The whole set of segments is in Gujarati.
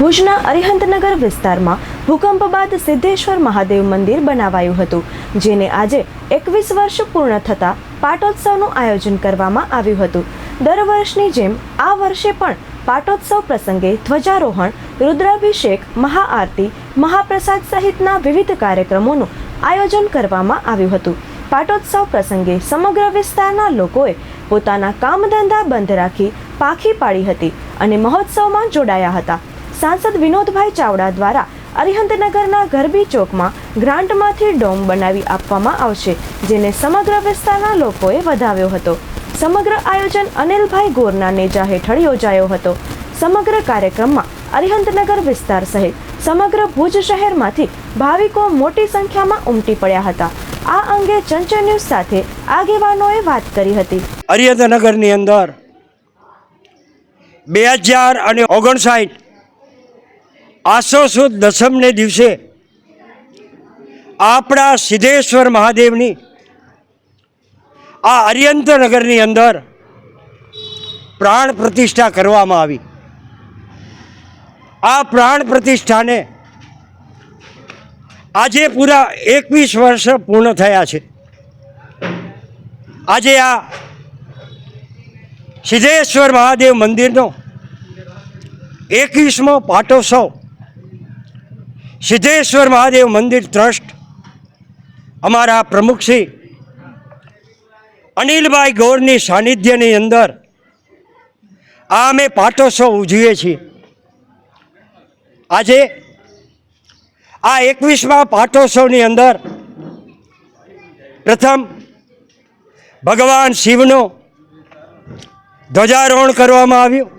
ભુજના અરિહંતનગર વિસ્તારમાં ભૂકંપ બાદ સિદ્ધેશ્વર મહાદેવ મંદિર બનાવાયું હતું, જેને આજે એકવીસ વર્ષ પૂર્ણ થતાં પાટોત્સવનું આયોજન કરવામાં આવ્યું હતું. દર વર્ષની જેમ આ વર્ષે પણ પાટોત્સવ પ્રસંગે ધ્વજારોહણ, રુદ્રાભિષેક, મહાઆરતી, મહાપ્રસાદ સહિતના વિવિધ કાર્યક્રમોનું આયોજન કરવામાં આવ્યું હતું. પાટોત્સવ પ્રસંગે સમગ્ર વિસ્તારના લોકોએ પોતાના કામધંધા બંધ રાખી પાખી પાડી હતી અને મહોત્સવમાં જોડાયા હતા. સાંસદ વિનોદભાઈ ચાવડા દ્વારા અરિહંતનગરના ગરબી ચોકમાં ગ્રાન્ટમાંથી ડોમ બનાવી આપવામાં આવશે, જેને સમગ્ર વિસ્તારના લોકોએ વધાવ્યો હતો. સમગ્ર આયોજન અનિલભાઈ ગોરના નેજા હેઠળ યોજાયો હતો. સમગ્ર કાર્યક્રમમાં અરિહંતનગર વિસ્તાર સહિત સમગ્ર ભુજ શહેરમાંથી ભાવિકો મોટી સંખ્યામાં ઉમટી પડ્યા હતા. આ અંગે ચંચળ ન્યૂઝ સાથે આગેવાનોએ વાત કરી હતી. અરિહંતનગરની અંદર બે હજાર અને ઓગણસાઠ આસો સુદ દસમને દિવસે આપણા સિદ્ધેશ્વર મહાદેવની, આ અરિયંતનગરની અંદર પ્રાણ પ્રતિષ્ઠા કરવામાં આવી. આ પ્રાણ પ્રતિષ્ઠાને આજે પૂરા એકવીસ વર્ષ પૂર્ણ થયા છે. આજે આ સિદ્ધેશ્વર મહાદેવ મંદિરનો એકવીસમો પાટોત્સવ સિદ્ધેશ્વર મહાદેવ મંદિર ટ્રસ્ટ, અમારા પ્રમુખ શ્રી અનિલભાઈ ગૌરની સાનિધ્યની અંદર આ અમે પાટોત્સવ ઉજવીએ છીએ. આજે આ એકવીસમા પાટોત્સવની અંદર પ્રથમ ભગવાન શિવનો ધ્વજારોહણ કરવામાં આવ્યું.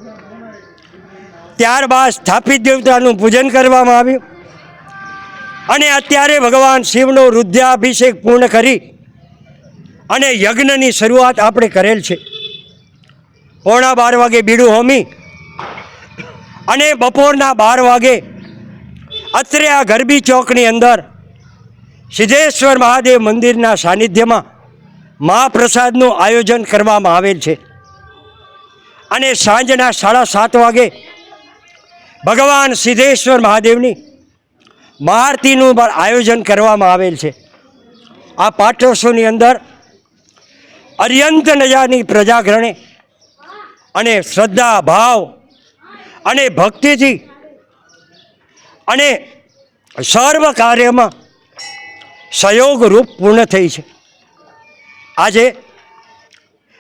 ત્યારબાદ સ્થાપિત દેવતાનું પૂજન કરવામાં આવ્યું. અને અત્યારે ભગવાન શિવનો રુદ્રાભિષેક પૂર્ણ કરી અને યજ્ઞની શરૂઆત આપણે કરેલ છે. પોણા બાર વાગે બીડું હોમી અને બપોરના બાર વાગે અત્રે આ ગરબી ચોકની અંદર સિદ્ધેશ્વર મહાદેવ મંદિરના સાનિધ્યમાં મહાપ્રસાદનું આયોજન કરવામાં આવેલ છે. અને સાંજના સાડા સાત વાગે ભગવાન સિદ્ધેશ્વર મહાદેવની મહાઆરતીનું પણ આયોજન કરવામાં આવેલ છે. આ પાઠોત્સવની અંદર અર્યંત નજાની પ્રજાગરણે અને શ્રદ્ધા, ભાવ અને ભક્તિથી અને સર્વ કાર્યમાં સહયોગરૂપ પૂર્ણ થઈ છે. આજે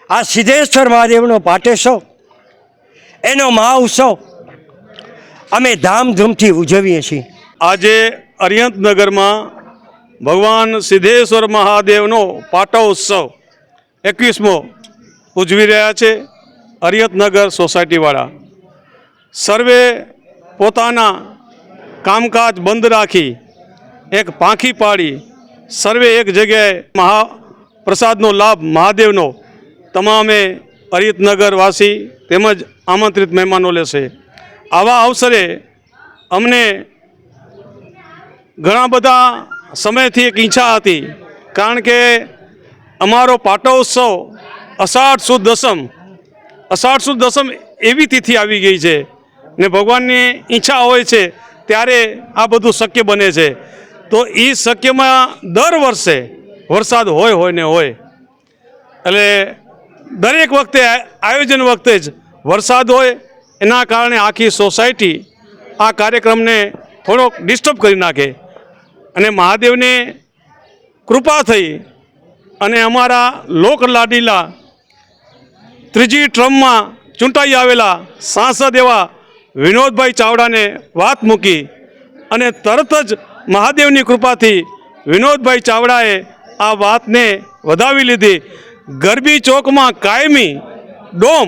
આ સિદ્ધેશ્વર મહાદેવનો પાટોત્સવ, એનો મહાઉત્સવ અમે ધામધૂમથી ઉજવીએ છીએ. આજે અરિયંતનગરમાં ભગવાન સિદ્ધેશ્વર મહાદેવનો પાટોત્સવ એકવીસમો ઉજવી રહ્યા છે અરિયંતનગર સોસાયટીવાળા. સર્વે પોતાના કામકાજ બંધ રાખી એક પાંખી પાડી સર્વે એક જગ્યાએ મહાપ્રસાદનો લાભ મહાદેવનો તમામે અરિયતનગરવાસી તેમજ આમંત્રિત મહેમાનો લેશે. આવા અવસરે અમને ઘણા બધા સમયથી એક ઈચ્છા હતી, કારણ કે અમારો પાટોત્સવ અષાઢ સુદ દસમ, અષાઢ સુદ દસમ એવી તિથિ આવી ગઈ છે ને ભગવાનની ઈચ્છા હોય છે, ત્યારે આ બધું શક્ય બને છે. તો એ શક્યમાં દર વર્ષે વરસાદ હોય હોય ને હોય, એટલે દરેક વખતે આયોજન વખતે જ વરસાદ હોય, એના કારણે આખી સોસાયટી આ કાર્યક્રમને થોડોક ડિસ્ટર્બ કરી નાખે. અને મહાદેવને કૃપા થઈ અને અમારા લોકલાડીલા ત્રીજી ટ્રમમાં ચૂંટાઈ આવેલા સાંસદ એવા વિનોદભાઈ ચાવડાને વાત મૂકી અને તરત જ મહાદેવની કૃપાથી વિનોદભાઈ ચાવડાએ આ વાતને વધાવી લીધી. ગરબી ચોકમાં કાયમી ડોમ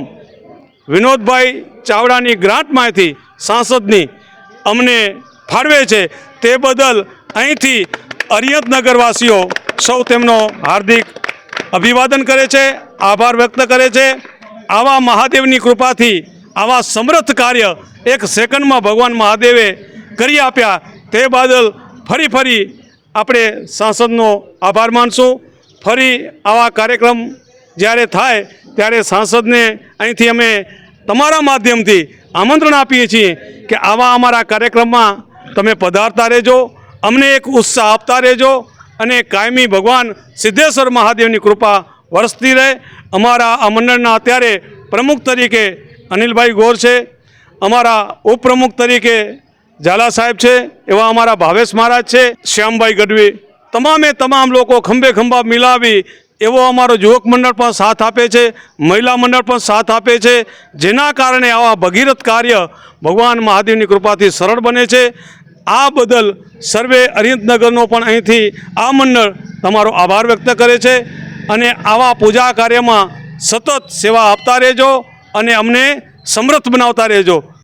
વિનોદભાઈ ચાવડાની ગ્રાન્ટમાંથી સાંસદની અમને ફાળવે છે. તે બદલ અહીંથી અરિયતનગરવાસીઓ સૌ તેમનો હાર્દિક અભિવાદન કરે છે, આભાર વ્યક્ત કરે છે. આવા મહાદેવની કૃપાથી, આવા સમર્થ કાર્ય એક સેકન્ડમાં ભગવાન મહાદેવે કરી આપ્યા. તે બાદલ ફરી ફરી આપણે સાંસદનો આભાર માનશું. ફરી આવા કાર્યક્રમ જ્યારે થાય, ત્યારે સાંસદને અહીંથી અમે તમારા માધ્યમથી આમંત્રણ આપીએ છીએ કે આવા અમારા કાર્યક્રમમાં તમે પધારતા રહેજો. અમને એક ઉત્સાહ આપતા રહેજો અને કાયમી ભગવાન સિદ્ધેશ્વર મહાદેવની કૃપા વરસતી રહે. અમારા આ મંડળના અત્યારે પ્રમુખ તરીકે અનિલભાઈ ગોર છે, અમારા ઉપપ્રમુખ તરીકે ઝાલા સાહેબ છે, એવા અમારા ભાવેશ મહારાજ છે, શ્યામભાઈ ગઢવી, તમામે તમામ લોકો ખંભે ખંભા મિલાવી એવો અમારો યુવક મંડળ પણ સાથ આપે છે, મહિલા મંડળ પણ સાથ આપે છે, જેના કારણે આવા ભગીરથ કાર્ય ભગવાન મહાદેવની કૃપાથી સરળ બને છે. આ બદલ સર્વે અરિહંતનગરનો પણ અહીંથી આ મંડળ તમારો આભાર વ્યક્ત કરે છે અને આવા પૂજા કાર્યમાં સતત સેવા આપતા રહેજો અને અમને સમૃદ્ધ બનાવતા રહેજો.